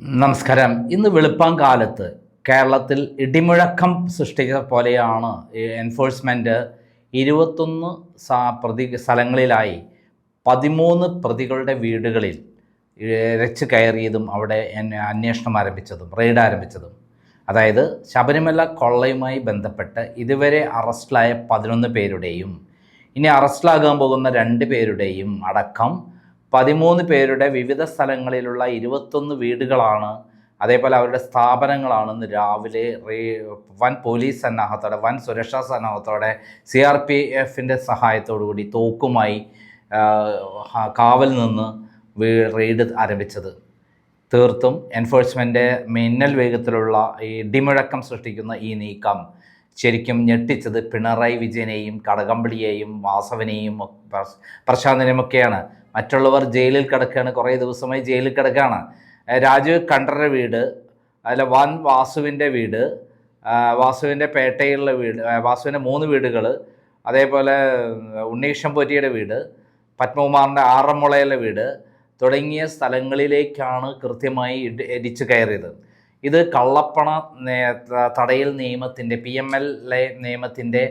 നമസ്കാരം. ഇന്ന് വെളുപ്പം കാലത്ത് കേരളത്തിൽ ഇടിമുഴക്കം സൃഷ്ടിച്ച പോലെയാണ് എൻഫോഴ്സ്മെന്റ് ഇരുപത്തൊന്ന് പ്രതി സ്ഥലങ്ങളിലായി പതിമൂന്ന് പ്രതികളുടെ വീടുകളിൽ രച്ച് കയറിയതും അവിടെ അന്വേഷണം ആരംഭിച്ചതും റെയ്ഡ് ആരംഭിച്ചതും. അതായത് ശബരിമല കൊള്ളയുമായി ബന്ധപ്പെട്ട് ഇതുവരെ അറസ്റ്റിലായ പതിനൊന്ന് പേരുടെയും ഇനി അറസ്റ്റിലാകാൻ പോകുന്ന രണ്ട് പേരുടെയും അടക്കം പതിമൂന്ന് പേരുടെ വിവിധ സ്ഥലങ്ങളിലുള്ള ഇരുപത്തൊന്ന് വീടുകളാണ്. അതേപോലെ അവരുടെ സ്ഥാപനങ്ങളാണ് ഇന്ന് രാവിലെ വൻ പോലീസ് സന്നാഹത്തോടെ വൻ സുരക്ഷാ സന്നാഹത്തോടെ സി ആർ പി എഫിന്റെ സഹായത്തോടുകൂടി തോക്കുമായി കാവൽ നിന്ന് റെയ്ഡ് ആരംഭിച്ചത്. തീർത്തും എൻഫോഴ്സ്മെന്റ് മിന്നൽ വേഗത്തിലുള്ള ഈ ഇടിമുഴക്കം സൃഷ്ടിക്കുന്ന ഈ നീക്കം ശരിക്കും ഞെട്ടിച്ചത് പിണറായി വിജയനെയും കടകമ്പളിയെയും വാസവനെയും പ്രശാന്തനെയും ഒക്കെയാണ് മറ്റുള്ളവർ ജയിലിൽ കിടക്കുകയാണ് കുറേ ദിവസമായി ജയിലിൽ കിടക്കുകയാണ്. രാജു രാജീവ് കണ്ടറുടെ വീട് അല്ല വൻ വാസുവിന്റെ വീട് വാസുവിന്റെ പേട്ടയിലുള്ള വീട് വാസുവിന്റെ മൂന്ന് വീടുകൾ അതേപോലെ ഉണ്ണീഷം പൊറ്റിയുടെ വീട് പത്മകുമാറിന്റെ ആറന്മുളയിലെ വീട് തുടങ്ങിയ സ്ഥലങ്ങളിലേക്കാണ് കൃത്യമായി ഇടിച്ചു കയറിയത്. ഇത് കള്ളപ്പണ തടയൽ നിയമത്തിന്റെ പി എം എൽ എ നിയമത്തിന്റെ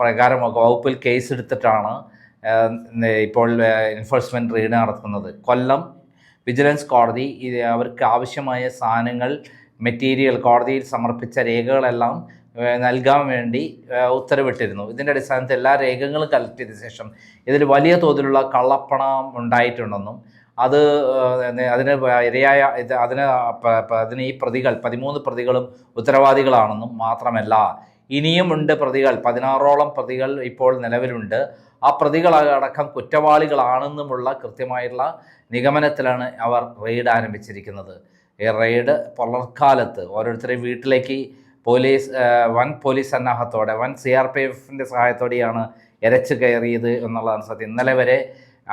പ്രകാരം വകുപ്പിൽ കേസെടുത്തിട്ടാണ് ഇപ്പോൾ എൻഫോഴ്സ്മെന്റ് റെയ്ഡ് നടത്തുന്നത്. കൊല്ലം വിജിലൻസ് കോടതി അവർക്ക് ആവശ്യമായ സാധനങ്ങൾ മെറ്റീരിയൽ കോടതിയിൽ സമർപ്പിച്ച രേഖകളെല്ലാം നൽകാൻ വേണ്ടി ഉത്തരവിട്ടിരുന്നു. ഇതിന്റെ അടിസ്ഥാനത്തിൽ എല്ലാ രേഖകളും കളക്ട് ചെയ്ത ശേഷം ഇതിൽ വലിയ തോതിലുള്ള കള്ളപ്പണം ഉണ്ടായിട്ടുണ്ടെന്നും അത് അതിന് ഇരയായ ഇത് അതിന് അതിന് ഈ പ്രതികൾ പതിമൂന്ന് പ്രതികളും ഉത്തരവാദികളാണെന്നും മാത്രമല്ല ഇനിയുമുണ്ട് പ്രതികൾ പതിനാറോളം പ്രതികൾ ഇപ്പോൾ നിലവിലുണ്ട്. ആ പ്രതികളടക്കം കുറ്റവാളികളാണെന്നുമുള്ള കൃത്യമായിട്ടുള്ള നിഗമനത്തിലാണ് അവർ റെയ്ഡ് ആരംഭിച്ചിരിക്കുന്നത്. ഈ റെയ്ഡ് പുലർക്കാലത്ത് ഓരോരുത്തരെയും വീട്ടിലേക്ക് പോലീസ് വൻ പോലീസ് സന്നാഹത്തോടെ വൻ സി ആർ പി എഫിന്റെ സഹായത്തോടെയാണ് ഇരച്ചു കയറിയത് എന്നുള്ളതാണ് സത്യം. ഇന്നലെ വരെ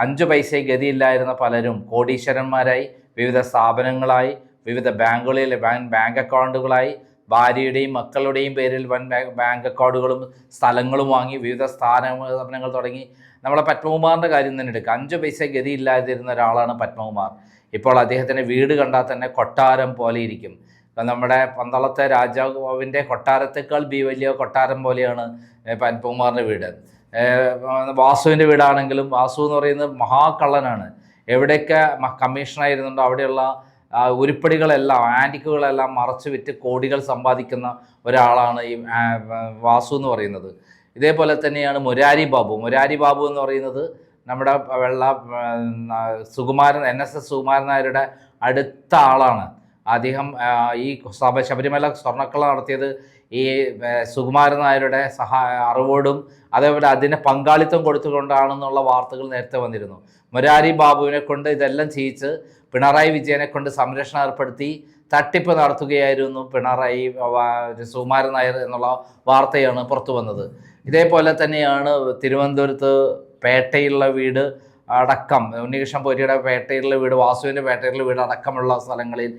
അഞ്ച് പൈസ ഗതിയില്ലായിരുന്ന പലരും കോടീശ്വരന്മാരായി വിവിധ സ്ഥാപനങ്ങളായി വിവിധ ബാങ്കുകളിൽ ബാങ്ക് അക്കൗണ്ടുകളായി ഭാര്യയുടെയും മക്കളുടെയും പേരിൽ വൻ ബാങ്ക് അക്കൗണ്ടുകളും സ്ഥലങ്ങളും വാങ്ങി വിവിധ സ്ഥാപനങ്ങൾ തുടങ്ങി. നമ്മളെ പത്മകുമാറിന്റെ കാര്യം തന്നെ എടുക്കുക അഞ്ച് പൈസ ഗതിയില്ലാതിരുന്ന ഒരാളാണ് പത്മകുമാർ. ഇപ്പോൾ അദ്ദേഹത്തിന്റെ വീട് കണ്ടാൽ തന്നെ കൊട്ടാരം പോലെ ഇരിക്കും. നമ്മുടെ പന്തളത്തെ രാജാവിന്റെ കൊട്ടാരത്തേക്കാൾ ബി വലിയ കൊട്ടാരം പോലെയാണ് പത്മകുമാറിന്റെ വീട്. വാസുവിന്റെ വീടാണെങ്കിലും വാസു എന്ന് പറയുന്നത് മഹാകള്ളനാണ്. എവിടെയൊക്കെ കമ്മീഷണറായിരുന്നുണ്ടോ അവിടെയുള്ള ഉരുപ്പടികളെല്ലാം ആന്റിക്കുകളെല്ലാം മറച്ചു വിറ്റ് കോടികൾ സമ്പാദിക്കുന്ന ഒരാളാണ് ഈ വാസു എന്ന് പറയുന്നത്. ഇതേപോലെ തന്നെയാണ് മുരാരി ബാബു. മുരാരി ബാബു എന്ന് പറയുന്നത് നമ്മുടെ വെള്ള Sukumaran N S S Sukumaran നായരുടെ അടുത്ത ആളാണ്. അദ്ദേഹം ഈ ശബരിമല സ്വർണക്കള നടത്തിയത് ഈ സുകുമാരൻ നായരുടെ സഹായ അറിവോടും അതേപോലെ അതിന് പങ്കാളിത്തം കൊടുത്തുകൊണ്ടാണെന്നുള്ള വാർത്തകൾ നേരത്തെ വന്നിരുന്നു. മുരാരി ബാബുവിനെ കൊണ്ട് ഇതെല്ലാം ചെയ്യിച്ച് പിണറായി വിജയനെ കൊണ്ട് സംരക്ഷണം ഏർപ്പെടുത്തി തട്ടിപ്പ് നടത്തുകയായിരുന്നു പിണറായി സുകുമാരൻ നായർ എന്നുള്ള വാർത്തയാണ് പുറത്തു വന്നത്. ഇതേപോലെ തന്നെയാണ് തിരുവനന്തപുരത്ത് പേട്ടയിലുള്ള വീട് അടക്കം. ഉണ്ണികൃഷ്ണൻ പോറ്റിയുടെ പേട്ടയിലെ വീട് വാസുവിന്റെ പേട്ടയിലെ വീട് അടക്കമുള്ള സ്ഥലങ്ങളിൽ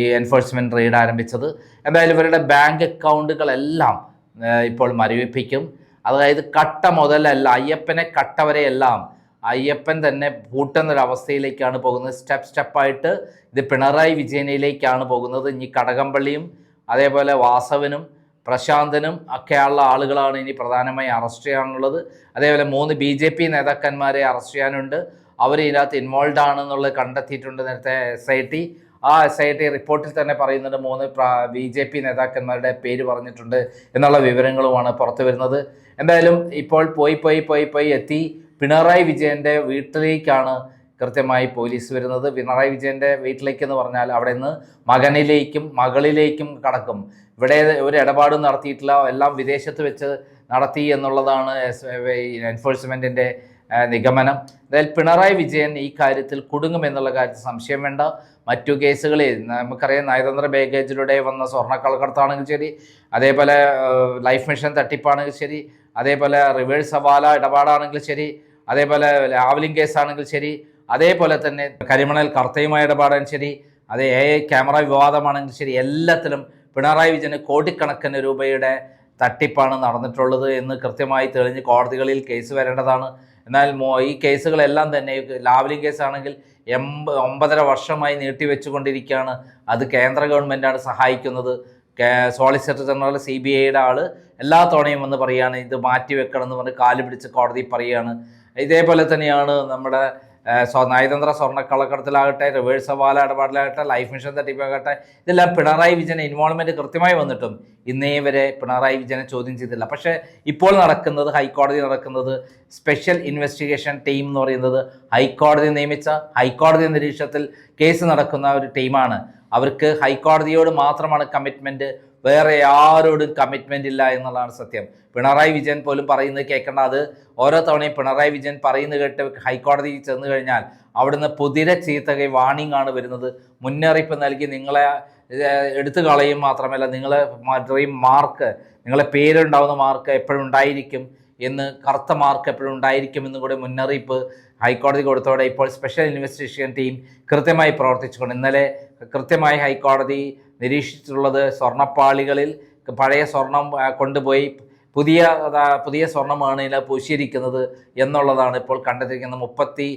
ഈ എൻഫോഴ്സ്മെന്റ് റെയ്ഡ് ആരംഭിച്ചത്. എന്തായാലും ഇവരുടെ ബാങ്ക് അക്കൗണ്ടുകളെല്ലാം ഇപ്പോൾ മരവിപ്പിക്കും. അതായത് കട്ട മുതലല്ല അയ്യപ്പനെ കട്ട വരെയെല്ലാം അയ്യപ്പൻ തന്നെ പൂട്ടുന്നൊരവസ്ഥയിലേക്കാണ് പോകുന്നത്. സ്റ്റെപ്പ് സ്റ്റെപ്പായിട്ട് ഇത് പിണറായി വിജയനിലേക്കാണ് പോകുന്നത്. ഇനി കടകംപള്ളിയും അതേപോലെ വാസവനും പ്രശാന്തനും ഒക്കെയുള്ള ആളുകളാണ് ഇനി പ്രധാനമായി അറസ്റ്റ് ചെയ്യാനുള്ളത്. അതേപോലെ മൂന്ന് ബി ജെ പി നേതാക്കന്മാരെ അറസ്റ്റ് ചെയ്യാനുണ്ട്. അവർ ഇതിനകത്ത് ഇൻവോൾവ് ആണെന്നുള്ളത് കണ്ടെത്തിയിട്ടുണ്ട് നേരത്തെ എസ് ഐ ടി ആ എസ് ഐ ടി റിപ്പോർട്ടിൽ തന്നെ പറയുന്നുണ്ട് മൂന്ന് ബി ജെ പി നേതാക്കന്മാരുടെ പേര് പറഞ്ഞിട്ടുണ്ട് എന്നുള്ള വിവരങ്ങളുമാണ് പുറത്തു വരുന്നത്. എന്തായാലും ഇപ്പോൾ പോയി പോയി പോയി പോയി എത്തി. പിണറായി വിജയന്റെ വീട്ടിലേക്കാണ് കൃത്യമായി പോലീസ് വരുന്നത്. പിണറായി വിജയന്റെ വീട്ടിലേക്ക് എന്ന് പറഞ്ഞാൽ അവിടെ നിന്ന് മകനിലേക്കും മകളിലേക്കും കടക്കും. ഇവിടെ ഒരു ഇടപാടും നടത്തിയിട്ടില്ല. എല്ലാം വിദേശത്ത് വെച്ച് നടത്തി എന്നുള്ളതാണ് എൻഫോഴ്സ്മെന്റിന്റെ നിഗമനം. അതായത് പിണറായി വിജയൻ ഈ കാര്യത്തിൽ കുടുങ്ങുമെന്നുള്ള കാര്യത്തിൽ സംശയം വേണ്ട. മറ്റു കേസുകളിൽ നമുക്കറിയാം നയതന്ത്ര ബാഗേജിലൂടെ വന്ന സ്വർണക്കള്ളക്കടത്താണെങ്കിൽ ശരി അതേപോലെ ലൈഫ് മിഷൻ തട്ടിപ്പാണെങ്കിൽ ശരി അതേപോലെ റിവേഴ്സ് സവാല ഇടപാടാണെങ്കിൽ ശരി അതേപോലെ ലാവലിംഗ് കേസാണെങ്കിൽ ശരി അതേപോലെ തന്നെ കരിമണൽ കർത്തയുമായി ഇടപാടാണ് ശരി അതേ എ ഐ ക്യാമറ വിവാദമാണെങ്കിൽ ശരി എല്ലാത്തിലും പിണറായി വിജയന് കോടിക്കണക്കിന് രൂപയുടെ തട്ടിപ്പാണ് നടന്നിട്ടുള്ളത് എന്ന് കൃത്യമായി തെളിഞ്ഞ് കോടതികളിൽ കേസ് വരേണ്ടതാണ്. എന്നാൽ ഈ കേസുകളെല്ലാം തന്നെ ലാവലിംഗ് കേസാണെങ്കിൽ എൺപ ഒമ്പതര വർഷമായി നീട്ടിവെച്ചുകൊണ്ടിരിക്കുകയാണ് അത് കേന്ദ്ര ഗവൺമെന്റാണ് സഹായിക്കുന്നത്. സോളിസിറ്റർ ജനറൽ സി ബി ഐയുടെ ആൾ എല്ലാ തവണയും വന്ന് പറയുകയാണ് ഇത് മാറ്റി വെക്കണം എന്ന് പറഞ്ഞ് കാൽ പിടിച്ച് കോടതി പറയുകയാണ് ഇതേപോലെ തന്നെയാണ് നമ്മുടെ നയതന്ത്ര സ്വർണക്കള്ളക്കടത്തിലാകട്ടെ റിവേഴ്സ് സവാല ഇടപാടിലാകട്ടെ ലൈഫ് മിഷൻ തട്ടിപ്പാകട്ടെ ഇതെല്ലാം പിണറായി വിജയൻ ഇൻവോൾവ്മെന്റ് കൃത്യമായി വന്നിട്ടും ഇന്നേ വരെ പിണറായി വിജയനെ ചോദ്യം ചെയ്തില്ല പക്ഷേ ഇപ്പോൾ നടക്കുന്നത് ഹൈക്കോടതി നടക്കുന്നത് സ്പെഷ്യൽ ഇൻവെസ്റ്റിഗേഷൻ ടീം എന്ന് പറയുന്നത് ഹൈക്കോടതി നിയമിച്ച ഹൈക്കോടതി നിരീക്ഷണത്തിൽ കേസ് നടക്കുന്ന ഒരു ടീമാണ് അവർക്ക് ഹൈക്കോടതിയോട് മാത്രമാണ് കമ്മിറ്റ്മെന്റ് വേറെ ആരോടും കമ്മിറ്റ്മെന്റ് ഇല്ല എന്നുള്ളതാണ് സത്യം. പിണറായി വിജയൻ പോലും പറയുന്നത് കേൾക്കേണ്ട. അത് ഓരോ തവണയും പിണറായി വിജയൻ പറയുന്നത് കേട്ട് ഹൈക്കോടതിയിൽ ചെന്ന് കഴിഞ്ഞാൽ അവിടുന്ന് പുതിര ചീത്തക വാണിംഗ് ആണ് വരുന്നത്. മുന്നറിയിപ്പ് നൽകി നിങ്ങളെ എടുത്തു കളയും മാത്രമല്ല നിങ്ങളെ ഡ്രീം മാർക്ക് നിങ്ങളെ പേരുണ്ടാവുന്ന മാർക്ക് എപ്പോഴും ഉണ്ടായിരിക്കും എന്ന് കറുത്ത മാർക്ക് എപ്പോഴും ഉണ്ടായിരിക്കും എന്നും കൂടെ മുന്നറിയിപ്പ് ഹൈക്കോടതി കൊടുത്തോടെ ഇപ്പോൾ സ്പെഷ്യൽ ഇൻവെസ്റ്റിഗേഷൻ ടീം കൃത്യമായി പ്രവർത്തിച്ചുകൊണ്ട് ഇന്നലെ കൃത്യമായി ഹൈക്കോടതി നിരീക്ഷിച്ചിട്ടുള്ളത് സ്വർണപ്പാളികളിൽ പഴയ സ്വർണം കൊണ്ടുപോയി പുതിയ പുതിയ സ്വർണമാണ് ഇതിൽ പൂശിയിരിക്കുന്നത് എന്നുള്ളതാണ് ഇപ്പോൾ കണ്ടെത്തിയിരിക്കുന്നത്. മുപ്പത്തി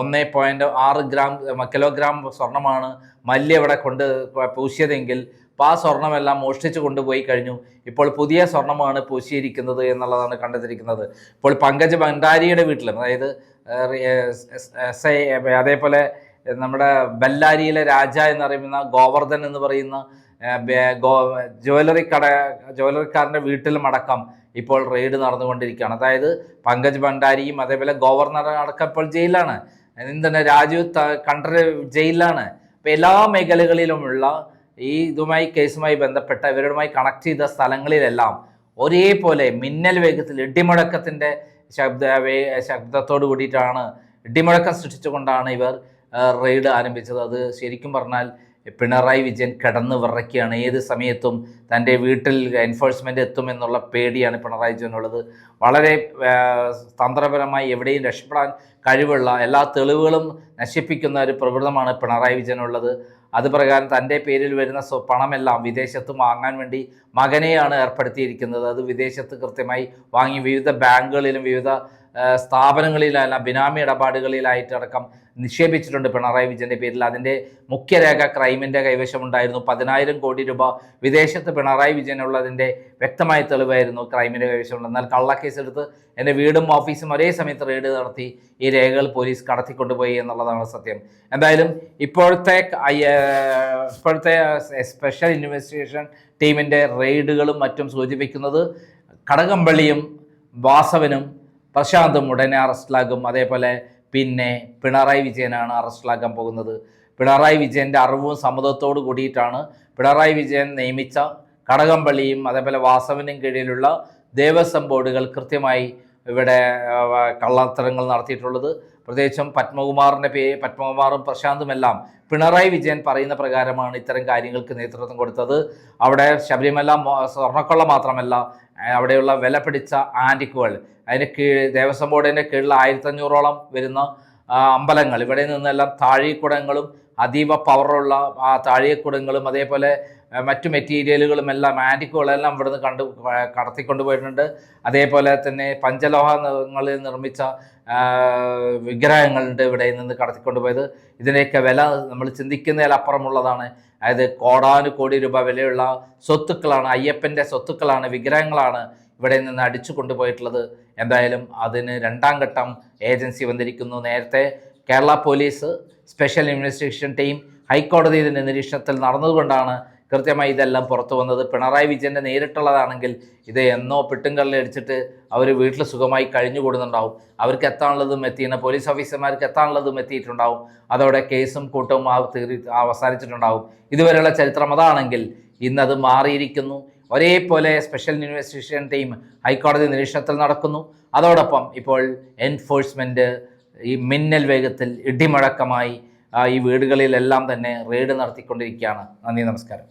ഒന്ന് പോയിന്റ് ആറ് ഗ്രാം കിലോഗ്രാം സ്വർണമാണ് മല്യ ഇവിടെ കൊണ്ട് പൂശിയതെങ്കിൽ അപ്പോൾ ആ സ്വർണമെല്ലാം മോഷ്ടിച്ച് കൊണ്ടുപോയി കഴിഞ്ഞു. ഇപ്പോൾ പുതിയ സ്വർണമാണ് പൂശിയിരിക്കുന്നത് എന്നുള്ളതാണ് കണ്ടെത്തിയിരിക്കുന്നത്. ഇപ്പോൾ പങ്കജ് ഭണ്ഡാരിയുടെ വീട്ടിലും അതായത് അതേപോലെ നമ്മുടെ ബെല്ലാരിയിലെ രാജ എന്ന് എന്നറിയുന്ന ഗോവർദ്ധൻ എന്ന് പറയുന്ന ഗോ ജ്വല്ലറി കട ജ്വല്ലറിക്കാരന്റെ വീട്ടിലും അടക്കം ഇപ്പോൾ റെയ്ഡ് നടന്നുകൊണ്ടിരിക്കുകയാണ്. അതായത് പങ്കജ് ഭണ്ഡാരിയും അതേപോലെ ഗവർണർ അടക്കം ഇപ്പോൾ ജയിലാണ് എന്താണ് രാജീവ് ത- കണ്ടർ ജയിലിലാണ്. അപ്പോൾ എല്ലാ മേഖലകളിലുമുള്ള ഈ ഇതുമായി കേസുമായി ബന്ധപ്പെട്ട ഇവരുമായി കണക്ട് ചെയ്ത സ്ഥലങ്ങളിലെല്ലാം ഒരേപോലെ മിന്നൽ വേഗത്തിൽ ഇടിമുഴക്കത്തിന്റെ ശബ്ദ ശബ്ദത്തോട് കൂടിയിട്ടാണ് ഇടിമുഴക്കം സൃഷ്ടിച്ചുകൊണ്ടാണ് ഇവർ റെയ്ഡ് ആരംഭിച്ചത്. അത് ശരിക്കും പറഞ്ഞാൽ പിണറായി വിജയൻ കിടന്ന് വിറയ്ക്കുകയാണ് ഏത് സമയത്തും തന്റെ വീട്ടിൽ എൻഫോഴ്സ്മെന്റ് എത്തുമെന്നുള്ള പേടിയാണ് പിണറായി വിജയനുള്ളത്. വളരെ തന്ത്രപരമായി എവിടെയും രക്ഷപ്പെടാൻ കഴിവുള്ള എല്ലാ തെളിവുകളും നശിപ്പിക്കുന്ന ഒരു പ്രകൃതമാണ് പിണറായി വിജയനുള്ളത്. അത് പ്രകാരം തന്റെ പേരിൽ വരുന്ന പണമെല്ലാം വിദേശത്ത് വാങ്ങാൻ വേണ്ടി മകനെയാണ് ഏർപ്പെടുത്തിയിരിക്കുന്നത്. അത് വിദേശത്ത് കൃത്യമായി വാങ്ങി വിവിധ ബാങ്കുകളിലും വിവിധ സ്ഥാപനങ്ങളിലെല്ലാം ബിനാമി ഇടപാടുകളിലായിട്ടടക്കം നിക്ഷേപിച്ചിട്ടുണ്ട് പിണറായി വിജയന്റെ പേരിൽ. അതിന്റെ മുഖ്യരേഖ ക്രൈമിന്റെ കൈവശമുണ്ടായിരുന്നു. പതിനായിരം കോടി രൂപ വിദേശത്ത് പിണറായി വിജയനുള്ളതിന്റെ വ്യക്തമായ തെളിവായിരുന്നു ക്രൈമിന്റെ കൈവശമുണ്ട് എന്നാൽ കള്ളക്കേസെടുത്ത് എന്റെ വീടും ഓഫീസും ഒരേ സമയത്ത് റെയ്ഡ് നടത്തി ഈ രേഖകൾ പോലീസ് കടത്തിക്കൊണ്ടുപോയി എന്നുള്ളതാണ് സത്യം. എന്തായാലും ഇപ്പോഴത്തെ ഇപ്പോഴത്തെ സ്പെഷ്യൽ ഇൻവെസ്റ്റിഗേഷൻ ടീമിന്റെ റെയ്ഡുകളും മറ്റും സൂചിപ്പിക്കുന്നത് കടകംപള്ളിയും വാസവനും പ്രശാന്തും ഉടനെ അറസ്റ്റിലാകും. അതേപോലെ പിന്നെ പിണറായി വിജയനാണ് അറസ്റ്റിലാക്കാൻ പോകുന്നത്. പിണറായി വിജയന്റെ അറിവും സമ്മതത്തോട് കൂടിയിട്ടാണ് പിണറായി വിജയൻ നിയമിച്ച കടകംപള്ളിയും അതേപോലെ വാസവനും കീഴിലുള്ള ദേവസ്വം ബോർഡുകൾ കൃത്യമായി ഇവിടെ കള്ളത്തരങ്ങൾ നടത്തിയിട്ടുള്ളത്. പ്രത്യേകിച്ചും പത്മകുമാറിന്റെ പേ പത്മകുമാറും പ്രശാന്തുമെല്ലാം പിണറായി വിജയൻ പറയുന്ന പ്രകാരമാണ് ഇത്തരം കാര്യങ്ങൾക്ക് നേതൃത്വം കൊടുത്തത്. അവിടെ ശബരിമല സ്വർണക്കൊള്ള മാത്രമല്ല അവിടെയുള്ള വില പിടിച്ച ആന്റിക്കുകൾ അതിന് കീഴ് ദേവസ്വം ബോർഡിന്റെ കീഴിൽ ആയിരത്തഞ്ഞൂറോളം വരുന്ന അമ്പലങ്ങൾ. ഇവിടെ നിന്നെല്ലാം താഴേക്കുടങ്ങളും അതീവ പവറുള്ള ആ താഴേക്കുടങ്ങളും അതേപോലെ മറ്റു മെറ്റീരിയലുകളും എല്ലാം ആന്റിക്കുകളെല്ലാം ഇവിടുന്ന് കണ്ടു കടത്തിക്കൊണ്ടുപോയിട്ടുണ്ട് അതേപോലെ തന്നെ പഞ്ചലോഹങ്ങളിൽ നിർമ്മിച്ച വിഗ്രഹങ്ങളുണ്ട് ഇവിടെ നിന്ന് കടത്തിക്കൊണ്ടുപോയത് ഇതിന്റെയൊക്കെ വില നമ്മൾ ചിന്തിക്കുന്നതിലപ്പുറമുള്ളതാണ്. അതായത് കോടാനുകോടി രൂപ വിലയുള്ള സ്വത്തുക്കളാണ് അയ്യപ്പന്റെ സ്വത്തുക്കളാണ് വിഗ്രഹങ്ങളാണ് ഇവിടെ നിന്ന് അടിച്ചു കൊണ്ടുപോയിട്ടുള്ളത് എന്തായാലും അതിന് രണ്ടാം ഘട്ടം ഏജൻസി വന്നിരിക്കുന്നു. നേരത്തെ Kerala police special investigation team ഹൈക്കോടതിയുടെ നിരീക്ഷണത്തിൽ നടന്നതുകൊണ്ടാണ് കൃത്യമായി ഇതെല്ലാം പുറത്തു വന്നത് പിണറായി വിജയന്റെ നേരിട്ടുള്ളതാണെങ്കിൽ ഇത് എന്നോ പിട്ടുങ്കല്ലിൽ അടിച്ചിട്ട് അവർ വീട്ടിൽ സുഖമായി കഴിഞ്ഞു കൂടുന്നുണ്ടാവും. അവർക്ക് എത്താനുള്ളതും എത്തിയാണ് പോലീസ് ഓഫീസർമാർക്ക് എത്താനുള്ളതും എത്തിയിട്ടുണ്ടാവും. അതോടെ കേസും കൂട്ടവും തീറി അവസാനിച്ചിട്ടുണ്ടാവും. ഇതുവരെയുള്ള ചരിത്രം അതാണെങ്കിൽ ഇന്നത് മാറിയിരിക്കുന്നു. ഒരേപോലെ സ്പെഷ്യൽ ഇൻവെസ്റ്റിഗേഷൻ ടീം ഹൈക്കോടതി നിരീക്ഷണത്തിൽ നടക്കുന്നു. അതോടൊപ്പം ഇപ്പോൾ എൻഫോഴ്സ്മെന്റ് ഈ മിന്നൽ വേഗത്തിൽ ഇടിമുഴക്കമായി ഈ വീടുകളിലെല്ലാം തന്നെ റെയ്ഡ് നടത്തിക്കൊണ്ടിരിക്കുകയാണ്. നന്ദി നമസ്കാരം.